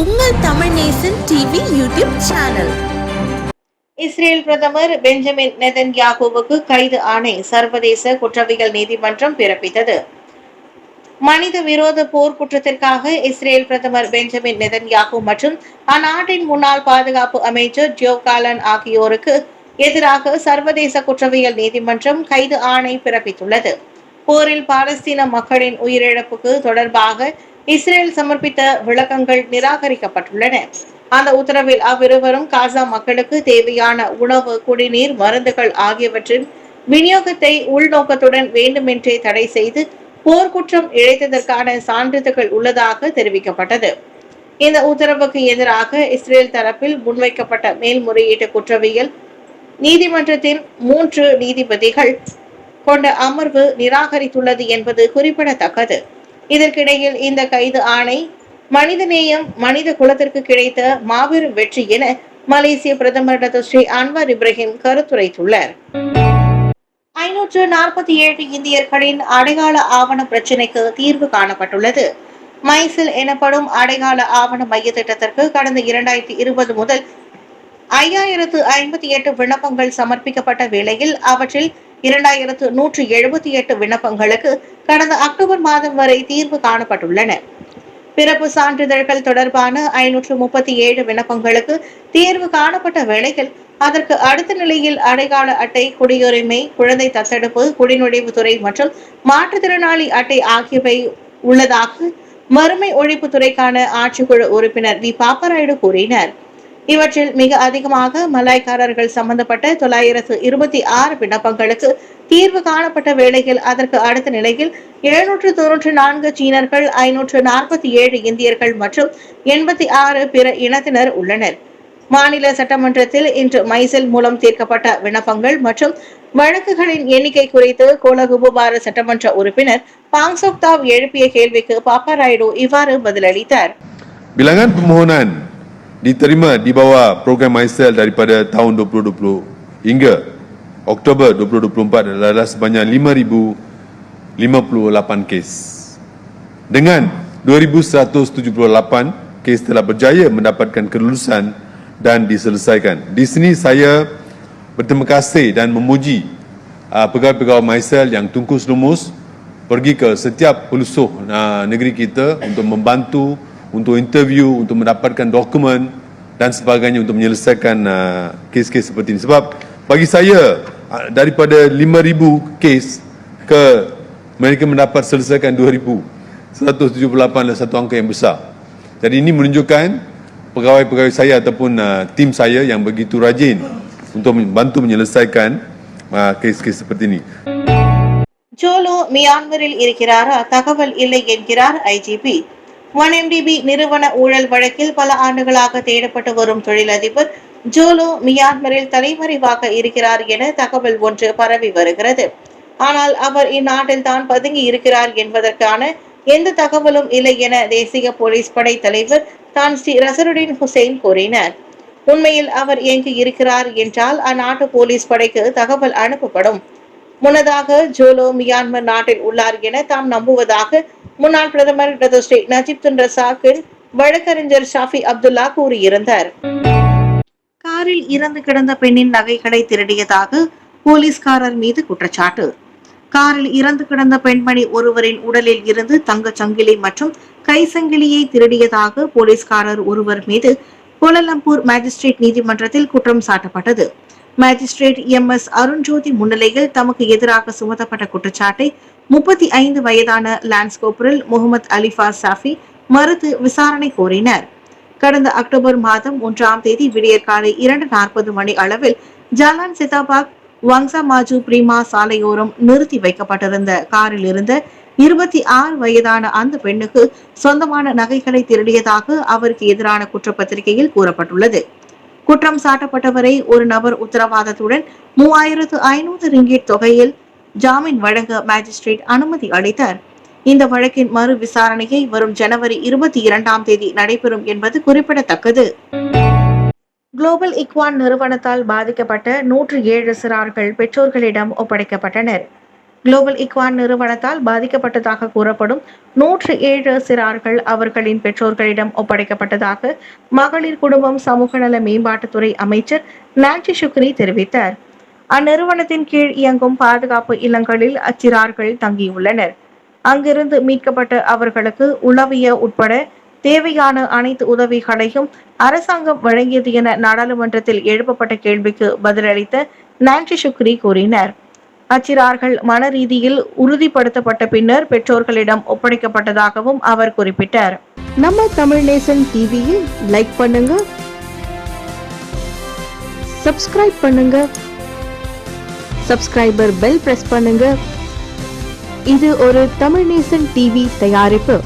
உங்கள் Tamil Nesan TV YouTube channel Israel பிரதமர் Benjamin நெதன்யாகுவுக்கு கைது ஆணை சர்வதேச குற்றவியல் நீதிமன்றம் பிறப்பித்தது. மனித விரோத போர் குற்றத்திற்காக இஸ்ரேல் பிரதமர் பெஞ்சமின் நெதன்யாகு மற்றும் அந்நாட்டின் முன்னாள் பாதுகாப்பு அமைச்சர் ஜோ காலன் ஆகியோருக்கு எதிராக சர்வதேச குற்றவியல் நீதிமன்றம் கைது ஆணை பிறப்பித்துள்ளது. போரில் பாலஸ்தீன மக்களின் உயிரிழப்புக்கு தொடர்பாக இஸ்ரேல் சமர்ப்பித்த விளக்கங்கள் நிராகரிக்கப்பட்டுள்ளன. அந்த உத்தரவில் அவ்விருவரும் காசா மக்களுக்கு தேவையான உணவு குடிநீர் மருந்துகள் ஆகியவற்றின் விநியோகத்தை உள்நோக்கத்துடன் வேண்டுமென்றே தடை செய்து போர்க்குற்றம் இழைத்ததற்கான சான்றிதழ்கள் உள்ளதாக தெரிவிக்கப்பட்டது. இந்த உத்தரவுக்கு எதிராக இஸ்ரேல் தரப்பில் முன்வைக்கப்பட்ட மேல்முறையீட்டு குற்றவியல் நீதிமன்றத்தின் மூன்று நீதிபதிகள் கொண்ட அமர்வு நிராகரித்துள்ளது என்பது குறிப்பிடத்தக்கது. இதற்கிடையில் இந்த கைது ஆணை மனிதநேயம் மனித குலத்திற்கு கிடைத்த மாபெரும் வெற்றி என மலேசிய பிரதமர் டாக்டர் ஸ்ரீ அன்வர் இப்ராஹிம் கருத்துரைத்துள்ளார். ஐநூற்று நாற்பத்தி ஏழு இந்தியர்களின் அடையாள ஆவண பிரச்சினைக்கு தீர்வு காணப்பட்டுள்ளது. மைசில் எனப்படும் அடையாள ஆவண மைய திட்டத்திற்கு கடந்த இரண்டாயிரத்தி இருபது முதல் ஐயாயிரத்து ஐம்பத்தி எட்டு விண்ணப்பங்கள் சமர்ப்பிக்கப்பட்ட வேளையில் அவற்றில் இரண்டாயிரத்து நூற்றி எழுபத்தி எட்டு விண்ணப்பங்களுக்கு கடந்த அக்டோபர் மாதம் வரை தீர்வு காணப்பட்டுள்ளன. பிறப்பு சான்றிதழ்கள் தொடர்பான ஐநூற்று முப்பத்தி ஏழு விண்ணப்பங்களுக்கு தீர்வு காணப்பட்ட வேளையில் அதற்கு அடுத்த நிலையில் அடையாள அட்டை குடியுரிமை குழந்தை தத்தெடுப்பு குடிநுழைவுத்துறை மற்றும் மாற்றுத்திறனாளி அட்டை ஆகியவை உள்ளதாக வறுமை ஒழிப்புத்துறைக்கான ஆட்சிக்குழு உறுப்பினர் வி. பாப்பராயுடு கூறினர். இவற்றில் மிக அதிகமாக மலாய்க்காரர்கள் சம்பந்தப்பட்ட தொள்ளாயிரத்து இருபத்தி ஆறு விண்ணப்பங்களுக்கு தீர்வு காணப்பட்ட வேளையில் அதற்கு அடுத்த நிலையில் எழுநூற்று தொன்னூற்று நான்கு சீனர்கள் ஐநூற்று நாற்பத்தி ஏழு இந்தியர்கள் மற்றும் எண்பத்தி ஆறு பிற இனத்தினர் உள்ளனர். மாநில சட்டமன்றத்தில் இன்று மைசெல் மூலம் தீர்க்கப்பட்ட விண்ணப்பங்கள் மற்றும் வழக்குகளின் எண்ணிக்கை குறித்து கோலகுபுபார சட்டமன்ற உறுப்பினர் பாங்சோக்தாவ் எழுப்பிய கேள்விக்கு பாப்பா ராயுடு இவ்வாறு பதிலளித்தார். Bilangan permohonan. Diterima di bawah program MyCell daripada tahun 2020 hingga Oktober 2024 adalah sebanyak 5,058 kes. Dengan 2,178 kes telah berjaya mendapatkan kelulusan dan diselesaikan. Di sini saya berterima kasih dan memuji uh, pegawai-pegawai MyCell yang tungkus lumus pergi ke setiap pelusuh uh, negeri kita untuk membantu, untuk interview, untuk mendapatkan dokumen dan sebagainya untuk menyelesaikan uh, kes-kes seperti ini. Sebab bagi saya uh, daripada 5,000 kes ke mereka mendapat selesaikan 2,000. 178 adalah satu angka yang besar. Jadi ini menunjukkan pegawai-pegawai saya ataupun uh, tim saya yang begitu rajin untuk membantu menyelesaikan uh, kes-kes seperti ini. Zolo மியான்மரில் இருக்கிறாரா தகவல் இல்லை என்கிறார் IGP one MTB நிறுவன ஊழல் வழக்கில் பல ஆண்டுகளாக தேடப்பட்டு வரும் தொழிலதிபர் ஜோலோ மியான்மரில் தலைமறைவாக இருக்கிறார் என தகவல் ஒன்று பரவி வருகிறது. ஆனால் அவர் இந்நாட்டில் தான் பதுங்கி இருக்கிறார் என்பதற்கான எந்த தகவலும் இல்லை என தேசிய போலீஸ் படை தலைவர் தான் ஸ்ரீ ரசருடின் ஹுசைன் கூறினார். உண்மையில் அவர் எங்கு இருக்கிறார் என்றால் அந்நாட்டு போலீஸ் படைக்கு தகவல் அனுப்பப்படும். முன்னதாக ஜோலோ மியான்மர் நாட்டில் உள்ளார் என தாம் நம்புவதாக முன்னாள் பிரதமர் டாக்டர் ஸ்ரீ நஜீப் துன் ரசாக்கில் வழக்கறிஞர் ஷாஃபி அப்துல்லா கூறியிருந்தார். காரில் இறந்து கிடந்த பெண்ணின் நகைகளை திருடியதாக போலீஸ்காரர் மீது குற்றச்சாட்டு. காரில் இறந்து கிடந்த பெண்மணி ஒருவரின் உடலில் இருந்து தங்கச் சங்கிலி மற்றும் கை சங்கிலியை திருடியதாக போலீஸ்காரர் ஒருவர் மீது கோலலம்பூர் மேஜிஸ்ட்ரேட் நீதிமன்றத்தில் குற்றம் சாட்டப்பட்டது. மேஜிஸ்ட்ரேட் எம் எஸ் அருண்ஜோதி முன்னிலையில் தமக்கு எதிராக சுமத்தப்பட்ட குற்றச்சாட்டை முப்பத்தி ஐந்து வயதான lance corporal Mohamad Alifa Shafi மறுத்து விசாரணை கோரினர். கடந்த அக்டோபர் மாதம் ஒன்றாம் தேதி விடியற்காலை இரண்டு நாற்பது மணி அளவில் ஜலான் சிதாபாக் வங்சா மாஜு பிரிமா சாலையோரம் நிறுத்தி வைக்கப்பட்டிருந்த காரில் இருந்த இருபத்தி ஆறு வயதான அந்த பெண்ணுக்கு சொந்தமான நகைகளை திருடியதாக அவருக்கு எதிரான குற்றப்பத்திரிகையில் கூறப்பட்டுள்ளது. குற்றம் சாட்டப்பட்டவரை ஒரு நபர் உத்தரவாதத்துடன் மூவாயிரத்து ஐநூறு ரிங்கிட் தொகையில் ஜாமீன் வழங்க மேஜிஸ்ட்ரேட் அனுமதி அளித்தார். இந்த வழக்கின் மறு விசாரணையை வரும் ஜனவரி இருபத்தி இரண்டாம் தேதி நடைபெறும் என்பது குறிப்பிடத்தக்கது. குளோபல் இக்வான் நிறுவனத்தால் பாதிக்கப்பட்ட நூற்று ஏழு சிறார்கள் பெற்றோர்களிடம் ஒப்படைக்கப்பட்டனர். குளோபல் இக்வான் நிறுவனத்தால் பாதிக்கப்பட்டதாக கூறப்படும் நூற்று ஏழு சிறார்கள் அவர்களின் பெற்றோர்களிடம் ஒப்படைக்கப்பட்டதாக மகளிர் குடும்பம் சமூக நல மேம்பாட்டுத்துறை அமைச்சர் நான்சி சுக்ரி தெரிவித்தார். அந்நிறுவனத்தின் கீழ் இயங்கும் பாதுகாப்பு இல்லங்களில் அச்சிறார்கள் தங்கியுள்ளனர். அங்கிருந்து மீட்கப்பட்ட அவர்களுக்கு உளவிய உட்பட தேவையான அனைத்து உதவிகளையும் அரசாங்கம் வழங்கியது என நாடாளுமன்றத்தில் எழுப்பப்பட்ட கேள்விக்கு பதிலளித்த நான்சி சுக்ரி கூறினார். அச்சிறார்கள் மன ரீதியில் உறுதிப்படுத்தப்பட்ட பின்னர் பெற்றோர்களிடம் ஒப்படைக்கப்பட்டதாகவும் அவர் குறிப்பிட்டார். நம்ம தமிழ் நேசன் டிவியில் லைக் பண்ணுங்க சப்ஸ்கிரைப் பண்ணுங்க சப்ஸ்கிரைபர் பெல் பிரஸ் பண்ணுங்க. இது ஒரு தமிழ் நேசன் டிவி தயாரிப்பு.